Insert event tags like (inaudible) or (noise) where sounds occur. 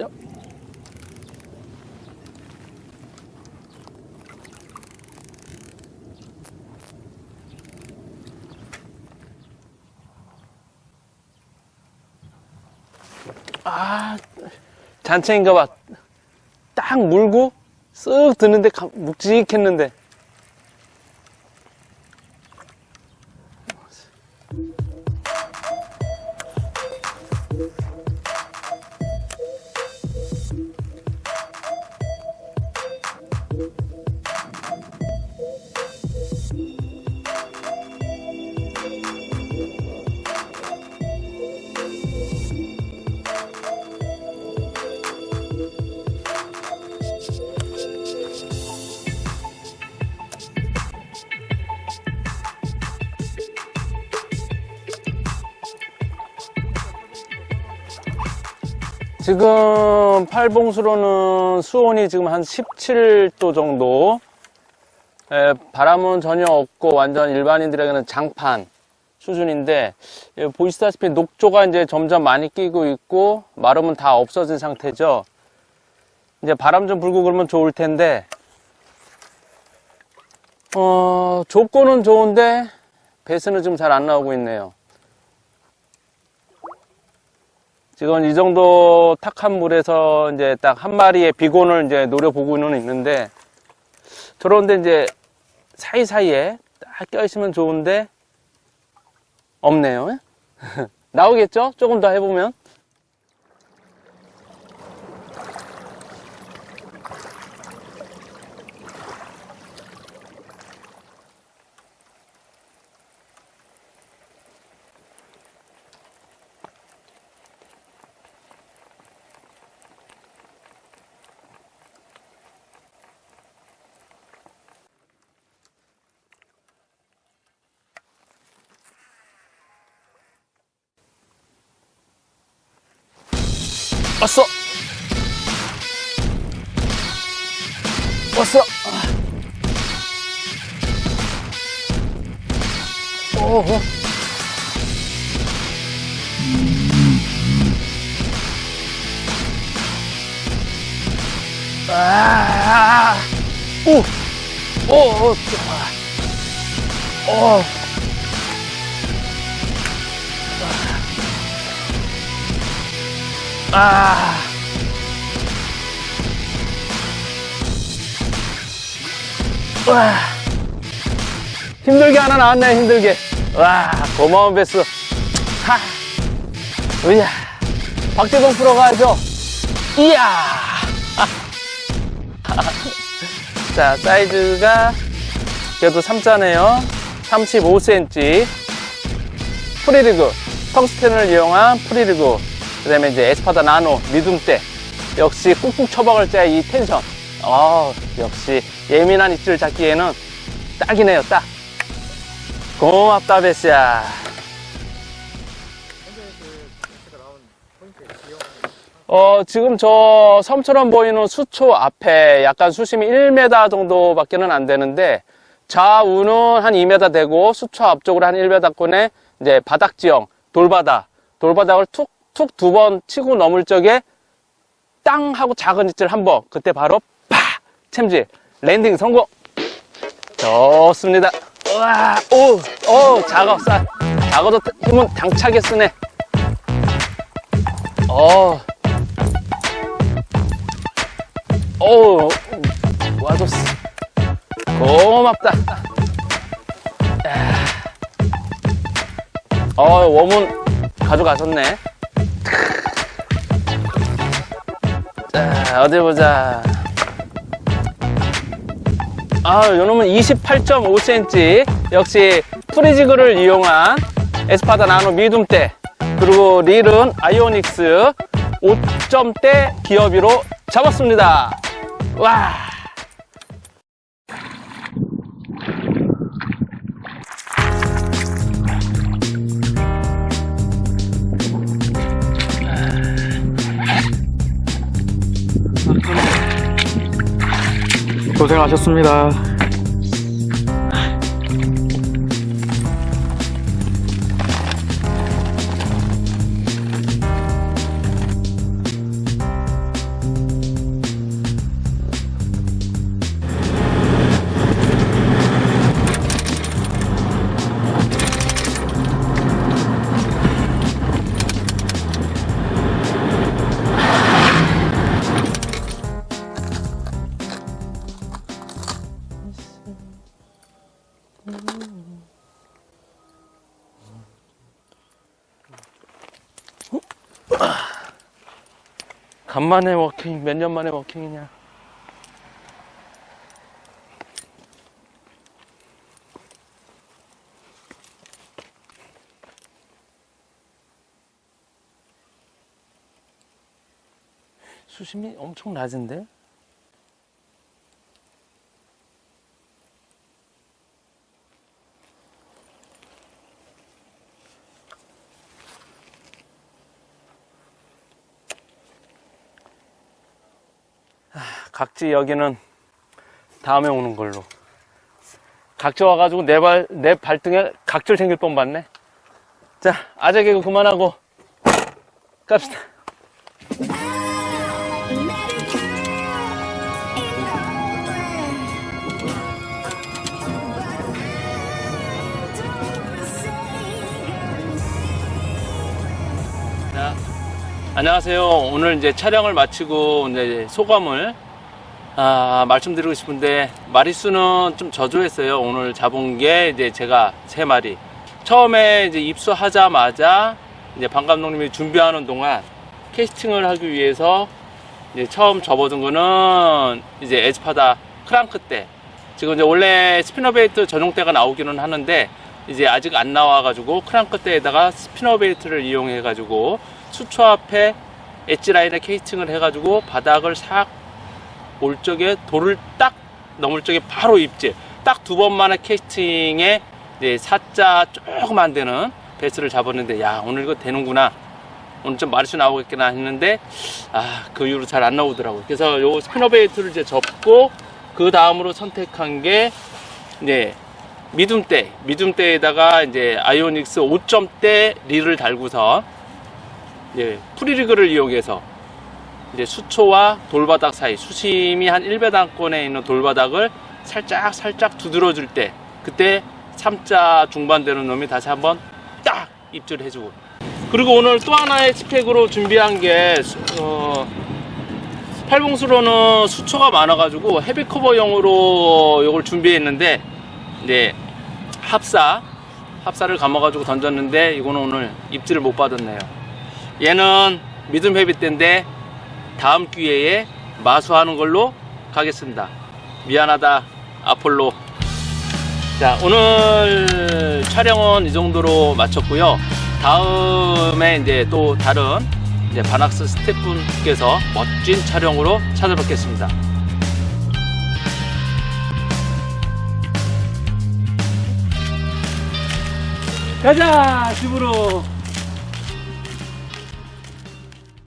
야. 아, 잔챙인가 봐. 딱 물고 쓱 드는데 감- 묵직했는데. 지금 팔봉수로는 수온이 지금 한 17도 정도. 에, 바람은 전혀 없고 완전 일반인들에게는 장판 수준인데 예, 보시다시피 녹조가 이제 점점 많이 끼고 있고 마름은 다 없어진 상태죠. 이제 바람 좀 불고 그러면 좋을 텐데 어, 조건은 좋은데 배스는 지금 잘 안 나오고 있네요. 지금 이 정도 탁한 물에서 이제 딱 한 마리의 비곤을 이제 노려보고는 있는데 저런데 이제 사이사이에 딱 껴있으면 좋은데 없네요. (laughs) 나오겠죠? 조금 더 해보면. 왔어! 왔어! 오, 오. 아, 오, 오, 오, 오. 아. 와. 힘들게 하나 나왔네, 힘들게. 와, 고마운 베스. 하. 으야. 박재동 프로 가죠. 이야. (laughs) 자, 사이즈가 그래도 3자네요. 35cm. 프리리그. 텅스텐을 이용한 프리리그. 그 다음에 이제 에스파다 나노 리듬대 역시 꾹꾹 쳐박을 때 이 텐션. 아 역시 예민한 입질 잡기에는 딱이네요 딱. 고맙다 베스야 어 지금 저 섬처럼 보이는 수초 앞에 약간 수심이 1m 정도밖에는 안 되는데 좌우는 한 2m 되고 수초 앞쪽으로 한 1m권에 이제 바닥 지형 돌바닥 돌바닥을 툭 툭 두 번 치고 넘을 적에 땅 하고 작은 입질 한 번 그때 바로 파 챔질 랜딩 성공 좋습니다 우와 오오 작어 쌀 작어도 힘은 당차게 쓰네 어 오, 와줬어. 고맙다. 야. 어, 웜은 가져가셨네. 자, 어디 보자. 아, 요놈은 28.5cm. 역시 프리지그를 이용한 에스파다 나노 미둠대. 그리고 릴은 아이오닉스 5점대 기어비로 잡았습니다. 와. 고생하셨습니다. 음. 간만에 워킹, 몇 년 만에 워킹이냐. 수심이 엄청 낮은데? 각지 여기는 다음에 오는 걸로. 각지 와가지고 내 발, 내 발등에 각질 생길 뻔 봤네. 자, 아재 개그 그만하고 갑시다. 자, 안녕하세요. 오늘 이제 촬영을 마치고 이제 소감을 아, 말씀드리고 싶은데 마리수는 좀 저조했어요. 오늘 잡은 게 이제 제가 세 마리. 처음에 이제 입수하자마자 이제 방 감독님이 준비하는 동안 캐스팅을 하기 위해서 이제 처음 접어둔 거는 이제 에스파다 크랑크 때. 지금 이제 원래 스피너베이트 전용대가 나오기는 하는데 이제 아직 안 나와가지고 크랑크 때에다가 스피너베이트를 이용해가지고 수초 앞에 엣지 라인에 캐스팅을 해가지고 바닥을 싹 올 적에 돌을 딱 넘을 적에 바로 입질. 딱 두 번만에 캐스팅에 이제 사자 조금 안 되는 베스를 잡았는데 야 오늘 이거 되는구나. 오늘 좀 마리수 나오겠구나 했는데 아 그 이후로 잘 안 나오더라고요. 그래서 요 스피너 베이트를 이제 접고 그 다음으로 선택한 게 이제 미둠대 미둠대에다가 이제 아이오닉스 5점대 릴을 달고서 이제 프리리그를 이용해서 이제 수초와 돌바닥 사이 수심이 한 1배당권에 있는 돌바닥을 살짝 살짝 두드려 줄 때 그때 3자 중반 되는 놈이 다시 한번 딱 입질해주고. 그리고 오늘 또 하나의 스펙으로 준비한 게 수- 어, 팔봉수로는 수초가 많아가지고 헤비 커버용으로 이걸 준비했는데 이제 합사 합사를 감아가지고 던졌는데 이거는 오늘 입질을 못 받았네요. 얘는 믿음 헤비 때인데 다음 기회에 마수하는 걸로 가겠습니다. 미안하다, 아폴로. 자, 오늘 촬영은 이 정도로 마쳤고요. 다음에 이제 또 다른 이제 바낙스 스태프분께서 멋진 촬영으로 찾아뵙겠습니다. 가자, 집으로.